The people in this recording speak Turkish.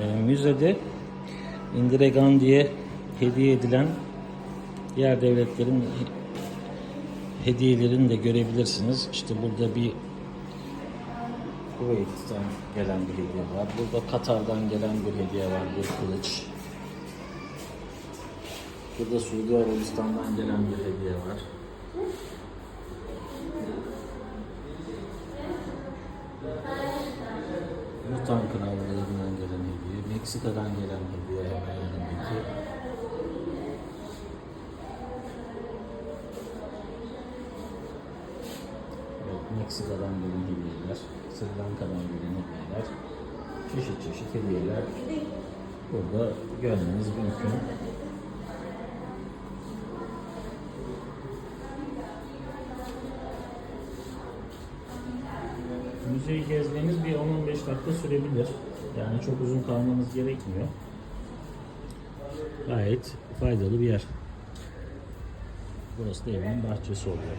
e, müzede Indira Gandhi'ye hediye edilen diğer devletlerin hediyelerini de görebilirsiniz. İşte burada bir Kuveyt'ten gelen bir hediye var. Burada Katar'dan gelen bir hediye var, bir kılıç. Burada Suudi Arabistan'dan gelen bir hediye var. Mutan krallığından gelen Meksika'dan gelen hemen yanındaki. Evet, Meksika'dan gelen hediyeler, Sri Lanka'dan gelen hediyeler, çeşit çeşit hediyeler burada görmeniz mümkün. Müzeyi gezmeniz bir 10-15 dakika sürebilir. Yani çok uzun kalmanız gerekmiyor. Gayet faydalı bir yer. Burası da evin bahçesi oluyor.